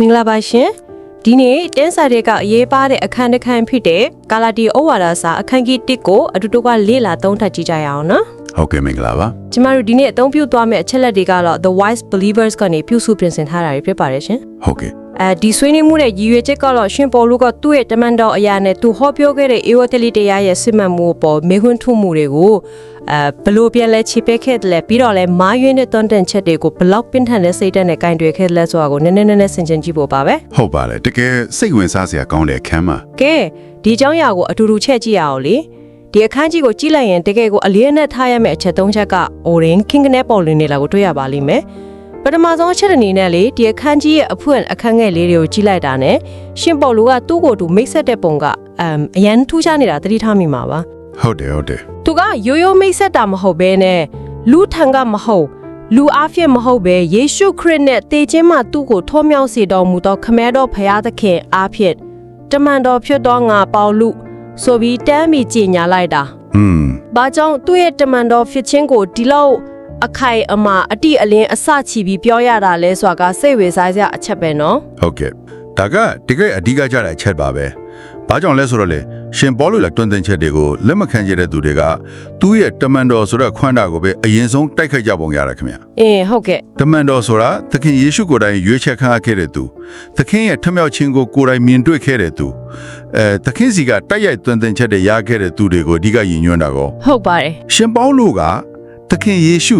မင်္ဂလာပါရှင်ဒီနေ့တင်းစာတွေကအရေးပါတဲ့အခန်းတစ်ခန်းဖြစ်တဲ့ကာလာတီဩဝါဒစာအခန်းကြီး1ကိုအတူတူကလေ့လာသုံးသပ်ကြည့်ကြရအောင်နော်ဟုတ်ကဲ့မင်္ဂလာပါကျမတို့ဒီနေ့အသုံးပြုသွားမယ့်အချက်လက်တွေကတော့ The Wise Believers ကနေပြုစုပြင်ဆင်ထားတာတွေဖြစ်ပါတယ်ရှင်ဟုတ်ကဲ့အဲဒီဆွေးနွေးမှုရဲ့ရည်ရွယ်ချက်ကတော့ရှင်ပေါ်လူကသူ့ရဲ့တမန်တော်အရာနဲ့သူဟောပြောခဲ့တဲ့ဧဝတလိတရားရဲ့စစ်မှန်မှုပေါ်မေခွန်းထုမှုတွေကို အဲဘလို့ပြန်လဲခြေပက်ခဲ့တယ်လဲပြီးတော့လဲမာယွင်းတဲ့တွန်းတန်ချက်တွေကိုဘလောက်ပင်ထန်တဲ့စိတ်ဓာတ်နဲ့ကင်တွယ်ခဲ့တယ်လဲဆိုတာကိုနည်းနည်းနည်းနည်းဆင်ခြင်ကြည့်ဖို့ပါပဲဟုတ်ပါတယ်တကယ်စိတ်ဝင်စားစရာကောင်းတဲ့အခန်းမှာကဲဒီအကြောင်းအရာကိုအတူတူချက်ကြည့်ရအောင်လေဒီအခန်းကြီးကိုကြည့်လိုက်ရင်တကယ်ကိုအလေးအနက်ထားရမယ့်အချက်၃ချက်က Orange King နဲ့ပေါ်လွင်နေတာကိုတွေ့ရပါလိမ့်မယ်ပထမဆုံးအချက်အနေနဲ့လေဒီအခန်းကြီးရဲ့အဖွင့်အခန်းငယ်လေးတွေကိုကြည့်လိုက်တာနဲ့ရှင်ပေါ်လူကသူ့ကိုယ်သူမိတ်ဆက်တဲ့ပုံကအမ်အရန်ထူးခြားနေတာသတိထားမိမှာပါ ဟုတ်တယ်ဟုတ်တယ်သူကရိုးရိုးမိတ်ဆက်တာမဟုတ်ဘဲနဲ့လူထံကမဟုတ်လူအားဖြင့်မဟုတ်ပဲယေရှုခရစ်နဲ့တေခြင်းမှသူ့ကိုထောမြောက်စေတော်မူသောခမဲတော်ဖရာသခင်အားဖြင့်တမန်တော်ဖြစ်သောငါပေါလုဆိုပြီးတမ်းပြီးကြီးညာလိုက်တာอืม။ဘာကြောင့်သူ့ရဲ့တမန်တော်ဖြစ်ခြင်းကိုဒီလောက်အခိုင်အမာအတိအလင်းအစချီပြီးပြောရတာလဲဆိုတာကစိတ်ဝင်စားစရာအချက်ပဲနော်ဟုတ်ကဲ့ဒါကတကယ်အဓိကကြတဲ့အချက်ပါပဲ ဘာကြောင့်လဲဆိုတော့လေရှင်ပေါ်လို့လက်တွန်းတင်ချက်တွေကိုလက်မခံကြတဲ့သူတွေကသူ့ရဲ့တမန်တော်ဆိုတဲ့ခွမ်းတာကိုပဲအရင်ဆုံးတိုက်ခိုက်ကြပုံရတယ်ခင်ဗျ။အင်းဟုတ်ကဲ့တမန်တော်ဆိုတာသခင်ယေရှုကိုယ်တိုင်ရွေးချယ်ခံခဲ့တဲ့သူသခင်ရဲ့ထမြောက်ခြင်းကိုကိုယ်တိုင်မြင်တွေ့ခဲ့တဲ့သူအဲသခင်စီကတိုက်ရိုက်တွန်းတင်ချက်တွေရခဲ့တဲ့သူတွေကိုအဓိကယဉ်ညွှန်းတာကောဟုတ်ပါတယ်ရှင်ပေါလုကသခင်ယေရှု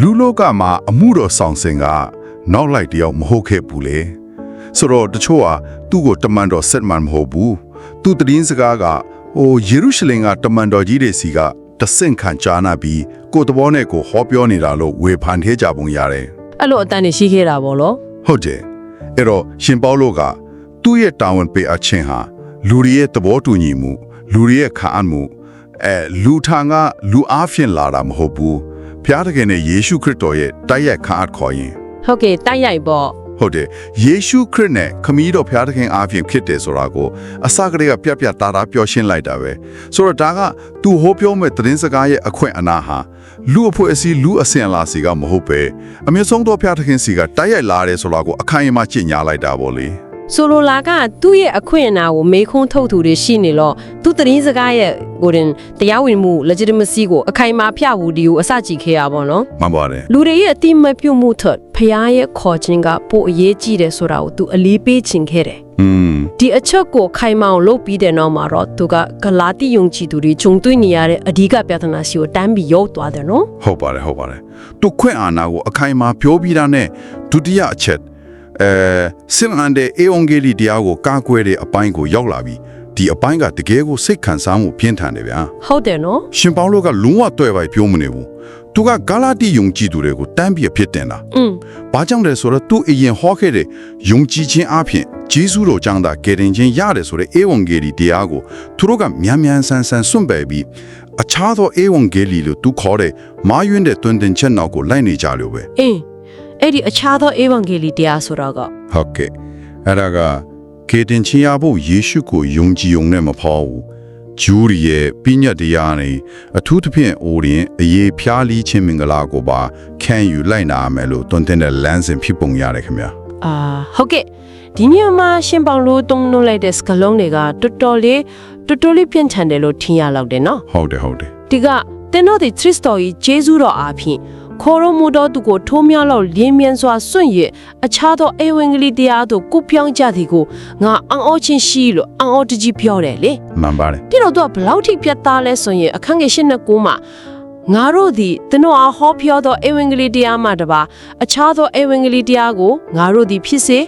လူလောကမှာအမှုတော်ဆောင်စဉ်ကနောက်လိုက်တယောက်မဟုတ်ခဲ့ဘူးလေဆိုတော့တချို့ဟာသူ့ကိုတမန်တော်ဆက်မှန်မဟုတ်ဘူး သူတည်င်းစကားကဟိုယေရုရှလင်ကတမန်တော်ကြီးတွေစီကတဆင့်ခံကြားနာပြီးကိုယ်တဘောနဲ့ကိုဟောပြောနေတာလို့ဝေဖန်ထဲကြပုံရတယ်။အဲ့လိုအတန်နေရှိခဲ့တာပေါ့လို့ဟုတ်တယ်အဲ့တော့ရှင်ပေါလုကသူ့ရဲ့တာဝန်ပေးအပ်ခြင်းဟာလူတွေရဲ့သဘောတူညီမှု လူတွေရဲ့ခံအပ်မှုအဲလူထံကလူအားဖြင့်လာတာမဟုတ်ဘူးဖျားတကယ်နဲ့ယေရှုခရစ်တော်ရဲ့တိုက်ရိုက်ခံအပ်ခေါ်ရင်။ဟုတ်ကဲ့တိုက်ရိုက်ပေါ့ ဟုတ်တယ်ယေရှုခရစ်နဲ့ခမည်းတော်ဖျားတခင်အားဖြင့်ဖြစ်တယ်ဆိုတာကိုအစကတည်းကပြက်ပြက်သားသားပြောရှင်းလိုက်တာပဲဆိုတော့ဒါကသူဟောပြောမဲ့သတင်းစကားရဲ့အခွင့်အနာဟာလူအဖွဲ့အစည်းလူအစင်လာစီကမဟုတ်ပဲအမြင့်ဆုံးသောဖျားတခင်စီကတိုက်ရိုက်လာတယ်ဆိုတာကိုအခိုင်အမာကြင်ညာလိုက်တာပေါ့လေ။ဆိုလိုလာကသူ့ရဲ့အခွင့်အနာကိုမေခွန်းထုတ်သူတွေရှိနေလို့သူတရင်စကားရဲ့ဟိုတင်တရားဝင်မှု legitimacy ကိုအခိုင်အမာဖျက်ဖို့ဒီကိုအစကြည့်ခဲ့ရပါတော့။မှန်ပါတယ်လူတွေရဲ့အတိမတ်ပြုတ်မှုထက် ဖျားရဲ့ခေါ်ခြင်းကပိုအရေးကြီးတယ်ဆိုတာကိုသူအလေးပေးခြင်းခဲ့တယ်อืม။ဒီအချက်ကိုခိုင်မာအောင်လုပ်ပြီးတဲ့နောက်မှာတော့သူကဂလာတိယုံကြည်သူတွေဂျုံသွင်းနေရတဲ့အဓိကပြဿနာစီကိုတန်းပြီးရောက်သွားတယ်နော်ဟုတ်ပါတယ်ဟုတ်ပါတယ်သူခွင့်အာဏာကိုအခိုင်အမာပြောပြီးတာနဲ့ဒုတိယအချက်အဲစင်အန်တဲ့အေဝံဂေလိတရားကိုကာကွယ်တဲ့အပိုင်းကိုရောက်လာပြီးဒီအပိုင်းကတကယ်ကိုစိတ်ခံစားမှုပြင်းထန်တယ်ဗျာ။ဟုတ်တယ်နော်ရှင်ပေါလုကလုံးဝတွေ့ပါပြောမနေဘူး သူကဂလာတိယုံကြည်သူတွေကိုတန်းပြီးအဖြစ်တင်တာ။อืมဘာကြောင့်လဲဆိုတော့သူအရင်ဟောခဲ့တဲ့ယုံကြည်ခြင်းအပြင်ဂျေဇုတော်ကြောင့်သာကယ်တင်ခြင်းရတယ်ဆိုတဲ့အေဝံဂေလိတရားကိုသူတို့ကမြန်မြန်ဆန်ဆန်စွန့်ပယ်ပြီးအခြားသောအေဝံဂေလိလို့သူခေါ်တဲ့မာယွန်းတဲ့တွင်တင်ချက်နောက်ကိုလိုက်နေကြလို့ပဲအင်းအဲ့ဒီအခြားသောဧဝံဂေလိတရားဆိုတော့ကဟုတ်ကဲ့အဲ့ဒါကကယ်တင်ခြင်းရဖို့ယေရှုကိုယုံကြည်ုံနဲ့မဖော်ဘူး ဂျူရီရဲ့ပြညတ်တရားနဲ့အထူးသဖြင့်အိုရင်အရေးဖျားလီခြင်းမင်္ဂလာကိုပါခံယူလိုက်နာမယ်လို့တွင်တင်တဲ့လမ်းစဉ်ဖြစ်ပုံရတယ်ခင်ဗျာအာဟုတ်ကဲ့ဒီညမှာရှင်ပေါလို့တုံးနှုတ်လိုက်တဲ့စကလုံးတွေကတော်တော်လေးတော်တော်လေးပြန့်ချန်တယ်လို့ထင်ရလောက်တယ်နော်ဟုတ်တယ်ဟုတ်တယ်ဒီကတင်းတို့ဒီခရစ်တော်ကြီးဂျေဇုတော်အားဖြင့် ခေါ်ရမှုတော်သူကိုထိုးမြောက်လောက်လင်းမြန်စွာစွန့်ရအခြားသောအေဝံဂေလိတရားတို့ကုပြောင်းကြသည်ကိုငါအံ့ဩခြင်းရှိလို့အံ့ဩတကြီးပြောတယ်လေမှန်ပါတယ်တိတော့သူကဘလောက်ထိပြတ်သားလဲဆိုရင်အခန်းငယ်၈နဲ့9မှာငါတို့သည်သင်တို့အားဟောပြောသောအေဝံဂေလိတရားမှတပါအခြားသောအေဝံဂေလိတရားကိုငါတို့သည်ဖြစ်စေ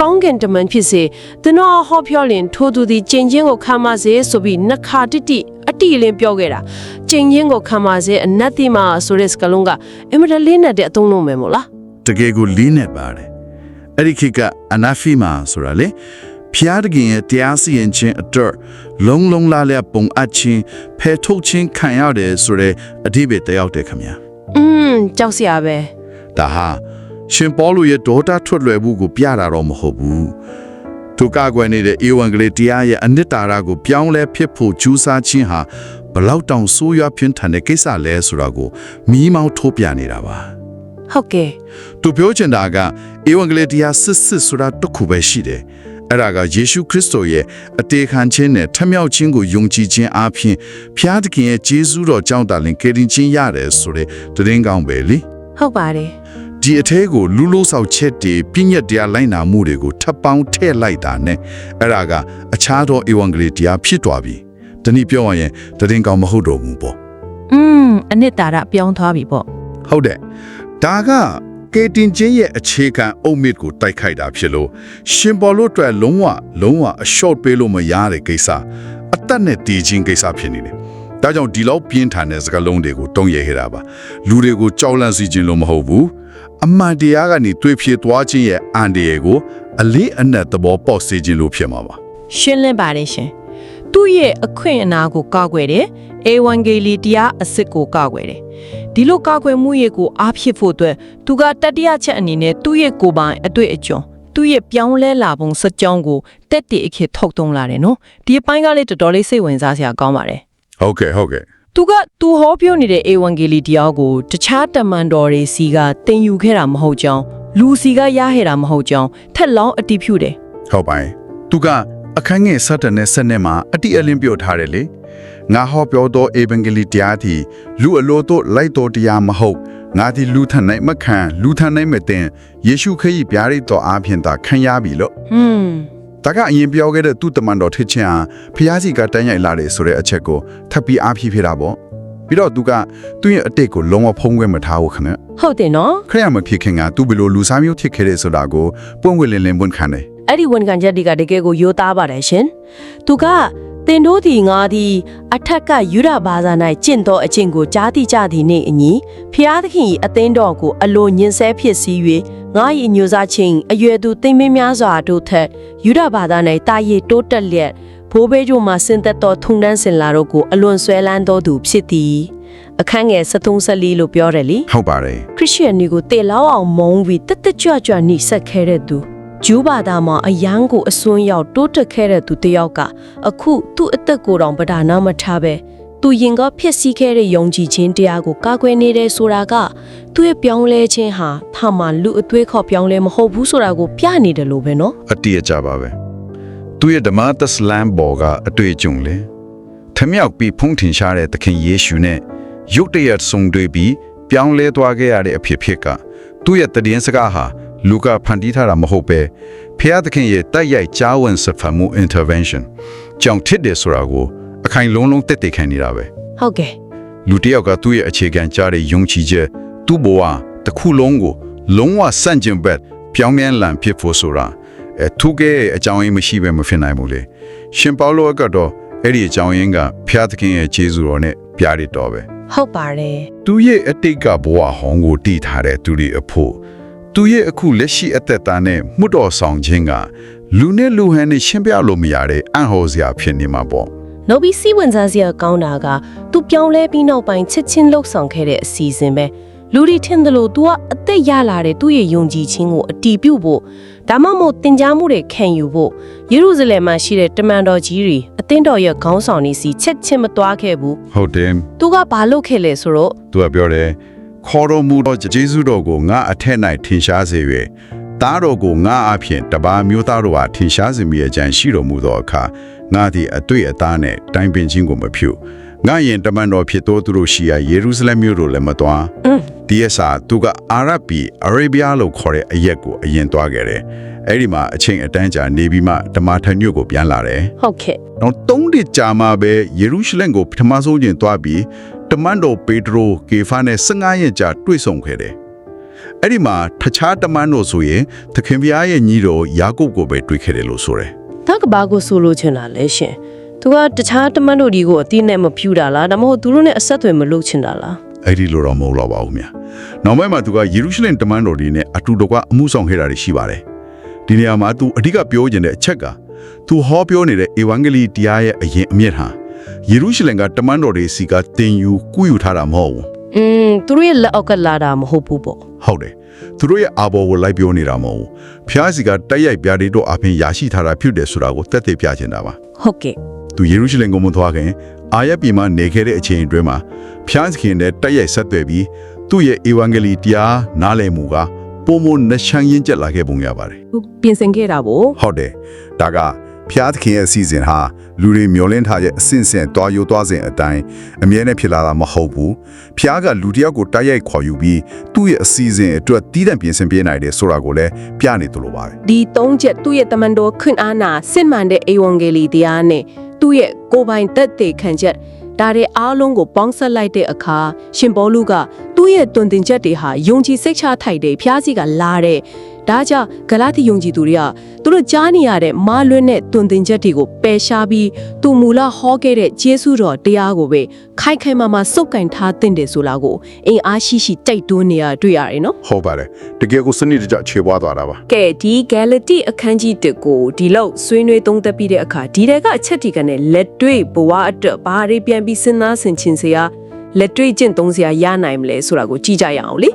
ကောင်းကင်တမန်ဖြစ်စေသင်တို့အားဟောပြောလင်ထိုသူသည်ကျင့်ခြင်းကိုခံပါစေဆိုပြီးနှစ်ခါတိတိအ တိအလင်းပြောခဲ့တာကျင့်ခြင်းကိုခံပါစေအနတ္တိမဆိုတဲ့စကားလုံးကအင်မတန်လေးနဲ့တဲ့အသုံးလုံးပဲမို့လားတကယ်ကိုလင်းနေပါတယ်အဲ့ဒီခေတ်ကအနာဖီမာဆိုတာလေဖျားတကင်ရဲ့တရားစီရင်ခြင်းအတွက်လုံလုံလာလျပုံအပ်ခြင်းဖဲထုတ်ခြင်းခံရတယ်ဆိုတဲ့အဓိပ္ပာယ်တယောက်တည်းခင်ဗျာอืมကြောက်စရာပဲဒါဟာရှင်ပေါလုရဲ့ဒေါတာထွက်လွယ်မှုကိုပြတာတော့မဟုတ်ဘူး သူကကွယ်နေတဲ့ဧဝံဂေလိတရားရဲ့အနှစ်သာရကိုပြောင်းလဲဖြစ်ဖို့ကြိုးစားခြင်းဟာဘလောက်တောင်ဆိုးရွားပြင်းထန်တဲ့ကိစ္စလဲဆိုတာကိုမီးမောင်းထိုးပြနေတာပါဟုတ်ကဲ့သူပြောချင်တာကဧဝံဂေလိတရားစစ်စစ်ဆိုတာတစ်ခုပဲရှိတယ်အဲ့ဒါကယေရှုခရစ်တော်ရဲ့အတေခံခြင်းနဲ့ထမြောက်ခြင်းကိုယုံကြည်ခြင်းအပြင်ဖျားသခင်ရဲ့ကျေးဇူးတော်ကြောင့်တာလင်ကယ်တင်ခြင်းရတယ်ဆိုတဲ့သတင်းကောင်းပဲလေဟုတ်ပါတယ် ဒီအထဲကိုလူလို့ဆောက်ချက်တွေပြည့်ညက်တရားလိုက်နာမှုတွေကိုထပ်ပေါင်းထည့်လိုက်တာနဲ့အဲ့ဒါကအခြားသောဧဝံဂေလိတရားဖြစ်သွားပြီတနည်းပြောရရင်သတင်းကောင်းမဟုတ်တော့ဘူးပေါ့อืมအနှစ်သာရပြောင်းသွားပြီပေါ့ဟုတ်တယ်ဒါကကေတင်ချင်းရဲ့အခြေခံအုတ်မြစ်ကိုတိုက်ခိုက်တာဖြစ်လို့ရှင်ပေါ်လို့အတွက်လုံးဝလုံးဝအ short ပေးလို့မရတဲ့ကိစ္စအသက်နဲ့တည်ခြင်းကိစ္စဖြစ်နေတယ်ဒါကြောင့်ဒီလောက်ပြင်းထန်တဲ့စကားလုံးတွေကိုတုံ့ရခဲ့တာပါလူတွေကိုကြောက်လန့်စေခြင်းလို့မဟုတ်ဘူး အမှန်တရားကနေတွေ့ဖြစ်သွားခြင်းရဲ့အန်ဒီယေကိုအလေးအနက်သဘောပေါက်စေခြင်းလို့ဖြစ်မှာပါရှင်းလင်းပါတယ်ရှင်သူ့ရဲ့အခွင့်အနာကိုကောက်ွယ်တယ်အေဝံဂေလိတရားအစစ်ကိုကောက်ွယ်တယ်ဒီလိုကောက်ွယ်မှုရဲ့ကိုအားဖြစ်ဖို့အတွက်သူကတတိယချက်အနေနဲ့သူ့ရဲ့ကိုယ်ပိုင်အတွေ့အကြုံသူ့ရဲ့ပြောင်းလဲလာပုံစကြောင်းကိုတက်တည်အခေထုတ်တုံးလာတယ်နော်ဒီအပိုင်းကလည်းတော်တော်လေးစိတ်ဝင်စားစရာကောင်းပါတယ်ဟုတ်ကဲ့ဟုတ်ကဲ့ သူကသူဟောပြောနေတဲ့အေဝံဂေလိတရားကိုတခြားတမန်တော်တွေစီကတင်ယူခဲ့တာမဟုတ်ကြောင်းလူစီကရခဲ့တာမဟုတ်ကြောင်းထက်လောင်းအတိဖြူတယ်ဟုတ်ပါရဲ့သူကအခန်းငယ်7နဲ့7နဲ့မှာအတိအလင်းပြောထားတယ်လေငါဟောပြောသောအေဗန်ဂေလိတရားသည်လူအလိုတို့လိုက်တော်တရားမဟုတ်ငါသည်လူထန်နိုင်မခံလူထန်နိုင်မတင်ယေရှုခရစ်ပြားရည်တော်အားဖြင့်သာခံရပြီလို့ဟွန်း ဒါကအရင်ပြောခဲ့တဲ့သူ့တမန်တော်ထစ်ချင်းဟာဖျားစီကတန်းရိုက်လာတယ်ဆိုတဲ့အချက်ကိုထပ်ပြီးအားဖြည့်ဖြစ်တာပေါ့ပြီးတော့သူကသူ့ရဲ့အတိတ်ကိုလုံးဝဖုံးကွယ်မထားဘူးခနဲ့ဟုတ်တယ်နော်ခရယမဖြစ်ခင်ကသူဘယ်လိုလူစားမျိုးဖြစ်ခဲ့တယ်ဆိုတာကိုပွင့်ဝင်လင်းလင်းပွင့်ခံတယ်အဲ့ဒီဝန်ခံချက်တွေကတကယ်ကိုယိုသားပါတယ်ရှင်သူက တင်တို့ဒီငါဒီအထက်ကယူရဘာသာ၌ကျင့်သောအကျင့်ကိုကြားသိကြသည်နှင့်အညီဖျားသခင်၏အသင်းတော်ကိုအလိုညင်ဆဲဖြစ်စည်း၍ငါ၏အညိုစားချင်းအရွယ်သူသိမ့်မင်းများစွာတို့ထက်ယူရဘာသာ၌တာရည်တိုးတက်လျက်ဘိုးဘေးတို့မှဆင်သက်သောထုံတန်းစင်လာတို့ကိုအလွန်ဆွဲလန်းသောသူဖြစ်သည်အခန်းငယ်73လို့ပြောတယ်လေဟုတ်ပါတယ်ခရစ်ယာန်တွေကိုတေလောက်အောင်မုန်းပြီးတက်တက်ကြွကြွနှိဆက်ခဲ့တဲ့သူ ဂျူးဘာသာမှာအယမ်းကိုအစွန်းရောက်တိုးတက်ခဲ့တဲ့သူတစ်ယောက်ကအခုသူ့အသက်ကိုယ်တော်ဗဒါနာမထားပဲသူရင်ကဖြစ်စည်းခဲ့တဲ့ယုံကြည်ခြင်းတရားကိုကာကွယ်နေတယ်ဆိုတာကသူ့ရဲ့ပြောင်းလဲခြင်းဟာထာမလူအသွေးခေါ်ပြောင်းလဲမဟုတ်ဘူးဆိုတာကိုပြနေတယ်လို့ပဲနော်အတိအကျပါပဲသူရဲ့ဓမ္မသစလမ်ဘော်ကအတွေ့အကြုံလေထမြောက်ပြီးဖုံးထင်ရှားတဲ့သခင်ယေရှုနဲ့ရုတ်တရက်ဆုံတွေ့ပြီးပြောင်းလဲသွားခဲ့ရတဲ့အဖြစ်ဖြစ်ကသူ့ရဲ့တည်င်းစကားဟာ လူကဖန်တီးထားတာမဟုတ်ပဲဖျားသခင်ရဲ့တိုက်ရိုက်ကြားဝင်စဖတ်မှု intervention ကြောင့်ထစ်တယ်ဆိုတာကိုအခိုင်လုံးလုံးတက်တည်ခံနေတာပဲဟုတ်ကဲ့လူတစ်ယောက်ကသူ့ရဲ့အခြေခံကြားတဲ့ယုံကြည်ချက်သူ့ဘဝတစ်ခုလုံးကိုလုံးဝစန့်ကျင်ဘက်ပြောင်းပြန်လန်ဖြစ်ဖို့ဆိုတာအဲသူကရဲ့အကြောင်းရင်းမရှိဘဲမဖြစ်နိုင်ဘူးလေရှင်ပေါလုကတော့အဲ့ဒီအကြောင်းရင်းကဖျားသခင်ရဲ့ခြေစွတော်နဲ့ပြရတော့ပဲဟုတ်ပါတယ်သူရဲ့အတိတ်ကဘဝဟောင်းကိုတည်ထားတဲ့သူတွေအဖို့ သူရဲ့အခုလက်ရှိအသက်တာနဲ့မှုတော်ဆောင်ခြင်းကလူနဲ့လူဟန်နဲ့ရှင်းပြလို့မရတဲ့အံ့ဟောစရာဖြစ်နေမှာပေါ့နောက်ပြီးစီဝင်စားစရာကောင်းတာကသူပြောင်းလဲပြီးနောက်ပိုင်းချစ်ချင်းလှုပ်ဆောင်ခဲ့တဲ့အစီအစဉ်ပဲလူတွေထင်တယ်လို့ तू ကအသက်ရလာတဲ့သူ့ရဲ့ယုံကြည်ခြင်းကိုအတီးပြုတ်ဖို့ဒါမှမဟုတ်တင် जा မှုတွေခံယူဖို့ယေရုရှလင်မှာရှိတဲ့တမန်တော်ကြီးတွေအသင်းတော်ရဲ့ခေါင်းဆောင်တွေစီချက်ချင်းမသွားခဲ့ဘူးဟုတ်တယ်သူကဘာလုပ်ခဲ့လဲဆိုတော့သူကပြောတယ် ခေါ်တော်မူသောဂျေဇုတော်ကိုငါအထက်၌ထင်ရှားစေ၍သားတော်ကိုငါအဖြစ်တပါးမျိုးသားတို့ဟာထင်ရှားစေမိအကြံရှိတော်မူသောအခါငါသည်အတွေ့အသားနဲ့တိုင်ပင်ခြင်းကိုမဖြူငါရင်တမန်တော်ဖြစ်သောသူတို့ရှိရာယေရုရှလင်မြို့တို့လည်းမသွားအင်းဒီရစာသူကအာရဗီအာရေဗျလို့ခေါ်တဲ့အရက်ကိုအရင်သွားခဲ့တယ်အဲ့ဒီမှာအချိန်အတန်းကြာနေပြီးမှဓမ္မထန်ညွတ်ကိုပြန်လာတယ်ဟုတ်ကဲ့တော့သုံးနှစ်ကြာမှပဲယေရုရှလင်ကိုပထမဆုံးကျင်သွားပြီး တမန်တော်ပေတရိုကေဖာနဲ့15ရက်ကြာတွေ့ဆုံခဲ့တယ်။အဲ့ဒီမှာတခြားတမန်တော်ဆိုရင်သခင်ဖျားရဲ့ညီတော်ယာကုပ်ကိုပဲတွေ့ခဲ့တယ်လို့ဆိုတယ်ဒါကဘာကိုဆိုလိုချင်တာလဲရှင်သူကတခြားတမန်တို့ဒီကိုအတိနဲ့မဖြူတာလားဒါမှမဟုတ်သူတို့နဲ့အဆက်အသွယ်မလုပ်ချင်တာလား။အဲ့ဒီလိုတော့မဟုတ်တော့ပါဘူးမြ။နောက်ပိုင်းမှာသူကယေရုရှလင်တမန်တော်တွေနဲ့အတူတကွအမှုဆောင်ခဲ့တာတွေရှိပါတယ်။ဒီနေရာမှာသူအဓိကပြောချင်တဲ့အချက်ကသူဟောပြောနေတဲ့ဧဝံဂေလိတရားရဲ့အရင်အမြင့်ဟာ ယေရုရှလင်ကတမန်တော်တွေစီကတင်ယူကူးယူထားတာမဟုတ်ဘူး။อืมသူတို့ရဲ့လက်အောက်ကလာတာမဟုတ်ဘူးပေါ့ဟုတ်တယ်သူတို့ရဲ့အာဘော်ကိုလိုက်ပြောနေတာမဟုတ်ဘူးဖျားစီကတိုက်ရိုက်ပြားတွေတော့အပြင်ရရှိထားတာဖြစ်တယ်ဆိုတာကိုတက်သေးပြချင်တာပါဟုတ်ကဲ့သူယေရုရှလင်ကိုမသွားခင်အာရပြည်မှာနေခဲ့တဲ့အချိန်အတွင်းမှာဖျားစီခင်နဲ့တိုက်ရိုက်ဆက်သွယ်ပြီးသူသူ့ရဲ့ဧဝံဂေလိတရားနားလည်မှုကပုံမနှချမ်းရင်ကျက်လာခဲ့ပုံရပါတယ်သူပြင်ဆင်ခဲ့တာဗောဟုတ်တယ်ဒါက ဖျားသခင်ရဲ့အစီအစဉ်ဟာလူတွေမျောလင်းထားရဲ့အဆင့်ဆင့်တွားယူသွားစဉ်အတိုင်းအမြဲတမ်းဖြစ်လာတာမဟုတ်ဘူးဖျားကလူတစ်ယောက်ကိုတိုက်ရိုက်ခေါ်ယူပြီးသူ့ရဲ့အစီအစဉ်အတွက်တီးတန့်ပြင်ဆင်ပေးနိုင်တယ်ဆိုတာကိုလည်းပြနေသလိုပါပဲဒီသုံးချက်သူ့ရဲ့တမန်တော်ခွင့်အားနာစစ်မှန်တဲ့ဧဝံဂေလိတရားနဲ့သူ့ရဲ့ကိုယ်ပိုင်သက်သေခံချက်ဒါတွေအားလုံးကိုပေါင်းစပ်လိုက်တဲ့အခါရှင်ဘောလူကသူ့ရဲ့တွင်တင်ချက်တွေဟာယုံကြည်စိတ်ချထိုက်တဲ့ဖျားစီကလာတဲ့ ဒါကြောင့်ဂလာတိယုံကြည်သူတွေကသူတို့ကြားနေရတဲ့မာလွန်းတဲ့တွင်တင်ချက်တွေကိုပယ်ရှားပြီးသူမူလဟောခဲ့တဲ့ဂျေစုတော်တရားကိုပဲခိုင်ခိုင်မာမာစုပ်ကင်ထားတဲ့တယ်ဆိုလာကိုအင်အားရှိရှိတိုက်တွန်းနေရတွေ့ရတယ်နော်ဟုတ်ပါတယ်တကယ်ကိုစနစ်တကျခြေပွားသွားတာပါကဲဒီ Galati အခန်းကြီးတစ်ကိုဒီလောက်ဆွေးနွေးသုံးသပ်ပြီးတဲ့အခါဒီတဲကအချက်ဒီကနဲ့လက်တွေ့ဘဝအတွက်ဘာတွေပြန်ပြီးစဉ်းစားဆင်ခြင်စရာလက်တွေ့ကျင့်သုံးစရာရနိုင်မလဲဆိုတာကိုကြည့်ကြရအောင်လေ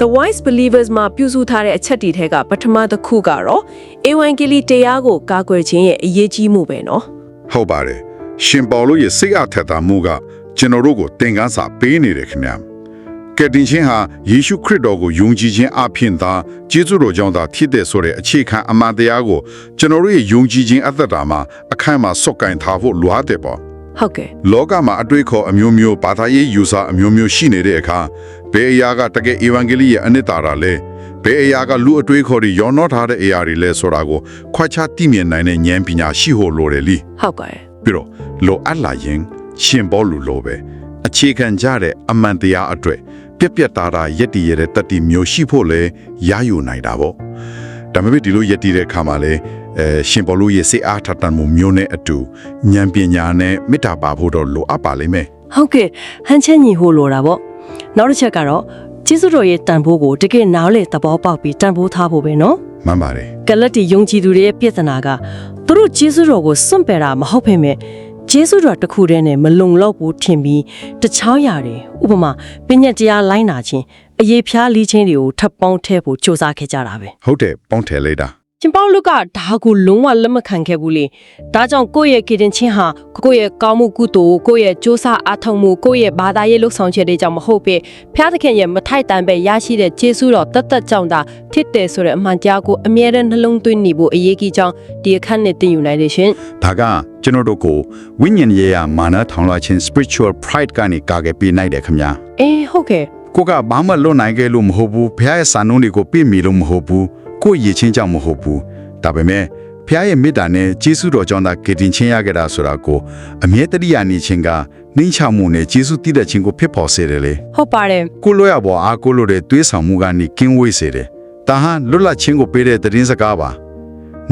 The wise believers မှာပြုစုထားတဲ့အချက်ဒီထဲကပထမတစ်ခုကတော့ဧဝံဂေလိတရားကိုကာကွယ်ခြင်းရဲ့အရေးကြီးမှုပဲနော်ဟုတ်ပါတယ်ရှင်ပေါလုရဲ့စိတ်အားထက်သန်မှုကကျွန်တော်တို့ကိုသင်ခန်းစာပေးနေတယ်ခင်ဗျာကယ်တင်ရှင်ဟာယေရှုခရစ်တော်ကိုယုံကြည်ခြင်းအပြင်သာကျေးဇူးတော်ကြောင့်သာဖြစ်တဲ့ဆိုတဲ့အခြေခံအမှန်တရားကိုကျွန်တော်တို့ရဲ့ယုံကြည်ခြင်းအသက်တာမှာအခိုင်အမာစော့ကင်ထားဖို့လိုအပ်တယ်ပေါ့ဟုတ်ကဲ့လောကမှာအတွေ့အခေါ်အမျိုးမျိုးဘာသာရေးယူဆအမျိုးမျိုးရှိနေတဲ့အခါ ဘယ်အရာကတကယ်ဧဝံဂေလိရဲ့အနှစ်သာရလဲဘယ်အရာကလူအတွေ့အခေါ်တွေရောနှောထားတဲ့အရာတွေလဲဆိုတာကိုခွဲခြားသိမြင်နိုင်တဲ့ဉာဏ်ပညာရှိဖို့လိုတယ်လीဟုတ်ကဲ့ပြီးတော့လိုအပ်လာရင်ရှင်ဘောလူလိုပဲအခြေခံကြတဲ့အမှန်တရားအတွက်ပြက်ပြက်သားသားယက်တည်ရတဲ့တတိမျိုးရှိဖို့လဲရယူနိုင်တာပေါ့ဒါပေမဲ့ဒီလိုယက်တည်တဲ့အခါမှာလဲအဲရှင်ဘောလူရဲ့စိတ်အားထက်သန်မှုမျိုးနဲ့အတူဉာဏ်ပညာနဲ့မေတ္တာပါဖို့တော့လိုအပ်ပါလိမ့်မယ်ဟုတ်ကဲ့ဟန်ချက်ညီဟိုလိုတာပေါ့ နောက်တစ်ချက်ကတော့ကျေးဇူးတော်ရဲ့တန်ဖိုးကိုတကယ်နားလေသဘောပေါက်ပြီးတန်ဖိုးထားဖို့ပဲနော်မှန်ပါတယ်ကလတ်တီယုံကြည်သူတွေရဲ့ပြဿနာကသူတို့ကျေးဇူးတော်ကိုစွန့်ပယ်တာမဟုတ်ပေမဲ့ကျေးဇူးတော်တစ်ခုတည်းနဲ့မလုံလောက်ဘူးထင်ပြီးတခြားရာတွေဥပမာပညာတရားလိုင်းနာခြင်းအရေးဖျားလီးခြင်းတွေကိုထပ်ပေါင်းထဲဖို့စ조사ခဲ့ကြတာပဲဟုတ်တယ်ပေါင်းထည့်လိုက်တာ ရှင်ပေါလုကဒါကိုလုံးဝလက်မခံခဲ့ဘူးလေဒါကြောင့်ကိုယ့်ရဲ့ကေတင်ချင်းဟာကိုယ့်ရဲ့ကောင်းမှုကုသိုလ်ကိုယ့်ရဲ့စ조사အားထုတ်မှုကိုယ့်ရဲ့ဘာသာရေးလှုပ်ဆောင်ချက်တွေကြောင့်မဟုတ်ပဲဖျားသခင်ရဲ့မထိုက်တန်ပဲရရှိတဲ့ကျေးဇူးတော်တတ်တတ်ကြောင့်သာဖြစ်တယ်ဆိုတဲ့အမှန်တရားကိုအမြဲတမ်းနှလုံးသွင်းနေဖို့အရေးကြီးကြောင်းဒီအခန်းနဲ့တင်ယူနိုင်တယ်ရှင်ဒါကကျွန်တော်တို့ကိုဝိညာဉ်ရေးရာမာနထောင်လွှာခြင်း spiritual pride ကနေကာကွယ်ပေးနိုင်တယ်ခင်ဗျာအေးဟုတ်ကဲ့ကိုကဘာမှလွတ်နိုင်ခဲ့လို့မဟုတ်ဘူးဖះရဲ့စာနှုန်းတွေကိုပြည့်မီလို့မဟုတ်ဘူး ကိုရည်ချင်းကြောင့်မဟုတ်ဘူးဒါပေမဲ့ဖះရဲ့မေတ္တာနဲ့ကျေးဇူးတော်ကြောင့်သာကယ်တင်ခြင်းရခဲ့တာဆိုတာကိုအမြဲတရနေခြင်းကနှိမ့်ချမှုနဲ့ကျေးဇူးတည်တဲ့ခြင်းကိုဖြစ်ပေါ်စေတယ်လေဟုတ်ပါတယ်ကိုလိုရပေါ်အားကိုလိုတဲ့တွေးဆောင်မှုကနေကင်းဝေးစေတယ်ဒါဟာလွတ်လပ်ခြင်းကိုပေးတဲ့သတင်းစကားပါ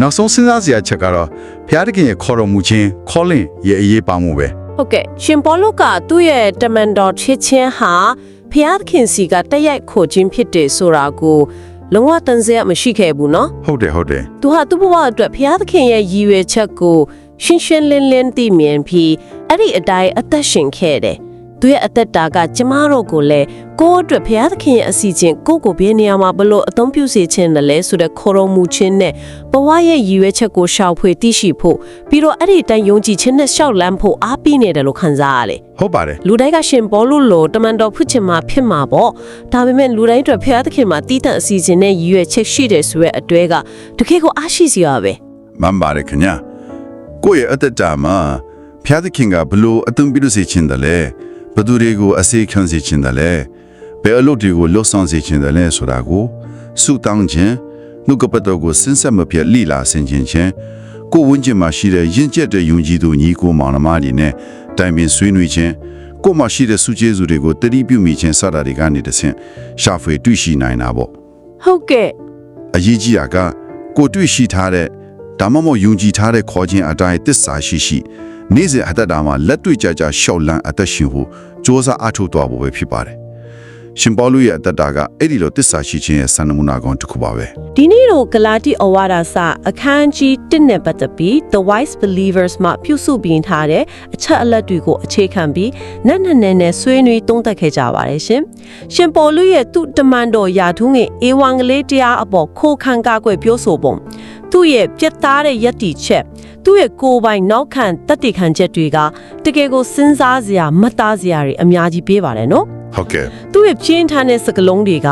နောက်ဆုံးစဉ်းစားစရာချက်ကတော့ဖះတခင်ရဲ့ခေါ်တော်မူခြင်း calling ရဲ့အရေးပါမှုပဲဟုတ်ကဲ့ရှင်ဘောလုကသူ့ရဲ့တမန်တော်ဖြစ်ခြင်းဟာဖျားခင်စီကတက်ရိုက်ခိုခြင်းဖြစ်တယ်ဆိုတာကို လုံးဝတန်စရာမရှိခဲ့ဘူးနော်ဟုတ်တယ်ဟုတ်တယ်သူဟာသူ့ဘဝအတွက်ဘုရားသခင်ရဲ့ရည်ရွယ်ချက်ကိုရှင်းရှင်းလင်းလင်းသိမြင်ပြီးအဲ့ဒီအတိုင်းအသက်ရှင်ခဲ့တယ်။ သူရဲ့အသက်တာကကျမတို့ကိုလည်းကိုယ့်အတွက်ဘုရားသခင်ရဲ့အစီအစဉ်ကိုယ့်ကိုဘယ်နေရာမှာဘလို့အသုံးပြုစေခြင်းနဲ့လဲဆိုတဲ့ခေါ်တော်မူခြင်းနဲ့ဘဝရဲ့ရည်ရွယ်ချက်ကိုရှောက်ဖွေသိရှိဖို့ပြီးတော့အဲ့ဒီအတိုင်းယုံကြည်ခြင်းနဲ့ရှောက်လန်းဖို့အားပေးနေတယ်လို့ခံစားရတယ်။ဟုတ်ပါတယ်လူတိုင်းကရှင်ဘောလို့လို့တမန်တော်ဖွင့်ချင်မှာဖြစ်မှာပေါ့ဒါပေမဲ့လူတိုင်းအတွက်ဖျားသခင်မှာတီးတန့်အစီအစဉ်နဲ့ရည်ရွယ်ချက်ရှိတယ်ဆိုရဲအတွဲကတကယ်ကိုအားရှိစရာပဲမှန်ပါတယ်ခင်ဗျာကိုယ့်ရဲ့အတ္တတာမှာဖျားသခင်ကဘလို့အသွင်ပြည့်စေခြင်းတယ်လဲ ဘသူတွေကိုအစေခံစေခြင်းတယ်လဲဘယ်အလုပ်တွေကိုလှုပ်ဆောင်စေခြင်းတယ်လဲဆိုတာကိုစုတောင်းခြင်းနှုတ်ကပတ်တော်ကိုစဉ်ဆက်မပြတ်လိလာဆင်ခြင်ခြင်းကိုယ်ဝန်းကျင်မှာရှိတဲ့ယဉ်ကျက်တဲ့ယုံကြည်သူညီကိုမောင်နှမတွေနဲ့တိုင်ပင်ဆွေးနွေးခြင်းကိုယ်မှာရှိတဲ့စုကျေးဇူးတွေကိုတတိပြုမိခြင်းစတာတွေကနေတဆင့်ရှာဖွေတွေ့ရှိနိုင်တာပေါ့ဟုတ်ကဲ့အရေးကြီးတာကကိုတွေ့ရှိထားတဲ့ဒါမှမဟုတ်ယုံကြည်ထားတဲ့ခေါ်ခြင်းအတိုင်းတစ္ဆာရှိရှိ နေ့စဉ်အသက်တာမှာလက်တွေ့ကြကြရှောက်လန်းအသက်ရှင်ဖို့စ조사အထောက်တော်ဖို့ပဲဖြစ်ပါတယ် ရှင်ပေါလုရဲ့အသက်တာကအဲ့ဒီလိုတစ္ဆာရှိခြင်းရဲ့စံနမူနာကောင်တစ်ခုပါပဲဒီနေ့တော့ဂလာတိအဝါဒစာအခန်းကြီး1နဲ့ပတ်သက်ပြီး The Wise Believers မှာပြုစုပြီးထားတဲ့အချက်အလက်တွေကိုအခြေခံပြီးနက်နက်နဲနဲဆွေးနွေးသုံးသပ်ခဲ့ကြပါတယ်ရှင်။ရှင်ပေါ်လူရဲ့သူ့တမန်တော်ယာထုငယ်ဧဝံဂေလိတရားအပေါ်ခိုးခံကားကွယ်ပြောဆိုပုံသူ့ရဲ့ပြတ်သားတဲ့ယက်တီချက်သူ့ရဲ့ကိုယ်ပိုင်နောက်ခံတတ်တည်ခံချက်တွေကတကယ်ကိုစဉ်းစားစရာမှတ်သားစရာတွေအများကြီးပေးပါတယ်နော်။ ဟုတ်ကဲ့သူ့ရဲ့ပြင်းထန်တဲ့စကလုံးတွေက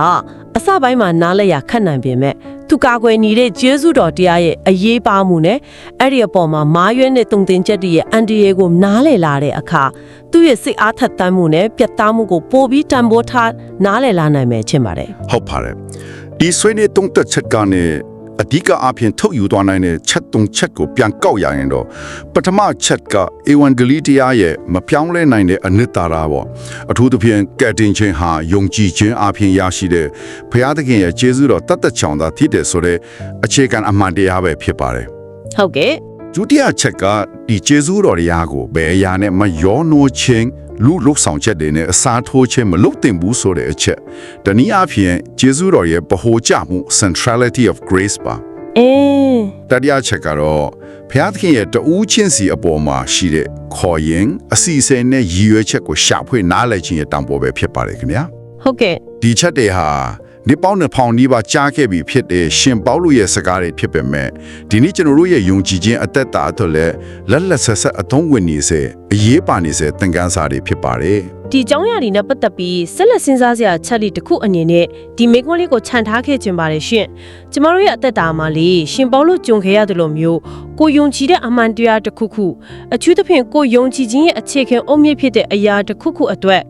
အစပိုင်းမှာနားလဲရခက်နိုင်ပေမဲ့သူကာကွယ်နေတဲ့ဂျေဇုတော်တရားရဲ့အရေးပါမှုနဲ့အဲ့ဒီအပေါ်မှာမာရွဲနဲ့တုံတင်ချက်တွေရဲ့အန်တီယေကိုနားလဲလာတဲ့အခါသူ့ရဲ့စိတ်အားထက်သန်မှုနဲ့ပြတ်သားမှုကိုပိုပြီးတန်ဖိုးထားနားလဲလာနိုင်မယ်ချင်ပါတယ်ဟုတ်ပါတယ်ဒီဆွေးနွေးတုံးတက်ချက်ကနေ အဓိကအဖြစ်ထုတ်ယူသွားနိုင်တဲ့ချက်တုံးချက်ကိုပြန်ကောက်ရရင်တော့ပထမချက်ကဧဝံဂေလိတရားရဲ့မပြောင်းလဲနိုင်တဲ့အနှစ်သာရပေါ့အထူးသဖြင့်ကယ်တင်ခြင်းဟာယုံကြည်ခြင်းအပြင်ရရှိတဲ့ဘုရားသခင်ရဲ့ကျေးဇူးတော်တတ်တချောင်သာဖြစ်တယ်ဆိုတဲ့အခြေခံအမှန်တရားပဲဖြစ်ပါတယ်ဟုတ်ကဲ့ဒုတိယချက်ကဒီကျေးဇူးတော်တရားကိုဘယ်အရာနဲ့မယောနိုခြင်း လူလုဆောင်ချက်တွေနဲ့အစားထိုးခြင်းမလုပ်သင့်ဘူးဆိုတဲ့အချက်တနည်းအားဖြင့်ကျေးဇူးတော်ရဲ့ဗဟိုကျမှု centrality of grace ပါအင်းတတိယချက်ကတော့ဘုရားသခင်ရဲ့တူးချင်းစီအပေါ်မှာရှိတဲ့ခေါ်ရင်အစီအစဉ်နဲ့ရည်ရွယ်ချက်ကိုရှာဖွေနားလည်ခြင်းရဲ့တံပေါ်ပဲဖြစ်ပါတယ်ခင်ဗျာဟုတ်ကဲ့ဒီချက်တွေဟာ နေပေါင်းနှစ်ဖောင်နီးပါးကြားခဲ့ပြီးဖြစ်တဲ့ရှင်ပေါလုရဲ့စကားတွေဖြစ်ပေမဲ့ဒီနေ့ကျွန်တော်တို့ရဲ့ယုံကြည်ခြင်းအသက်တာအတွက်လည်းလက်လက်ဆက်ဆက်အသုံးဝင်နေစေအရေးပါနေစေသင်ခန်းစာတွေဖြစ်ပါတယ် ဒီအကြောင်းအရာတွေနဲ့ပတ်သက်ပြီးဆက်လက်စဉ်းစားစရာချက်လေးတစ်ခုအနေနဲ့ဒီမိကွန်းလေးကိုခြံထားခဲ့ခြင်းပါတယ်ရှင်။ကျမတို့ရဲ့အသက်တာမှာလေရှင်ပေါလို့ကြုံခဲ့ရတယ်လို့မျိုးကိုယုံကြည်တဲ့အမှန်တရားတစ်ခုခုအထူးသဖြင့်ကိုယုံကြည်ခြင်းရဲ့အခြေခံအုံမြင့်ဖြစ်တဲ့အရာတစ်ခုခုအတွက်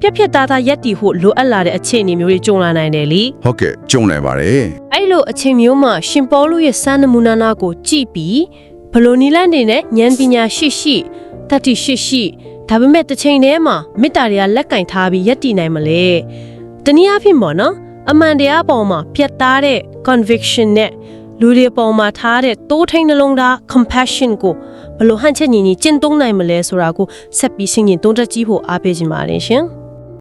ပြက်ပြက်သားသားယက်တီဖို့လိုအပ်လာတဲ့အခြေအနေမျိုးတွေကြုံလာနိုင်တယ်လေဟုတ်ကဲ့ကြုံနိုင်ပါတယ်။အဲ့လိုအချိန်မျိုးမှာရှင်ပေါလို့ရဲ့စံနမူနာနာကိုကြည့်ပြီးဘလို့နီလန်းနေနဲ့ဉာဏ်ပညာရှိရှိတတိရှိရှိ ဒါပေမဲ့တစ်ချိန်တည်းမှာမေတ္တာတွေကလက်ကင်ထားပြီးယက်တည်နိုင်မလဲတနည်းအားဖြင့်ပေါ့နော်အမှန်တရားပေါ်မှာပြတ်သားတဲ့ conviction နဲ့လူတွေပေါ်မှာထားတဲ့တိုးထိန်နှလုံးသား compassion ကိုဘလို့ဟန်ချက်ညီညီကျင့်သုံးနိုင်မလဲဆိုတာကိုဆက်ပြီးစဉ်းကျင်သုံးသပ်ကြည့်ဖို့အားပေးခြင်းပါတယ်ရှင်။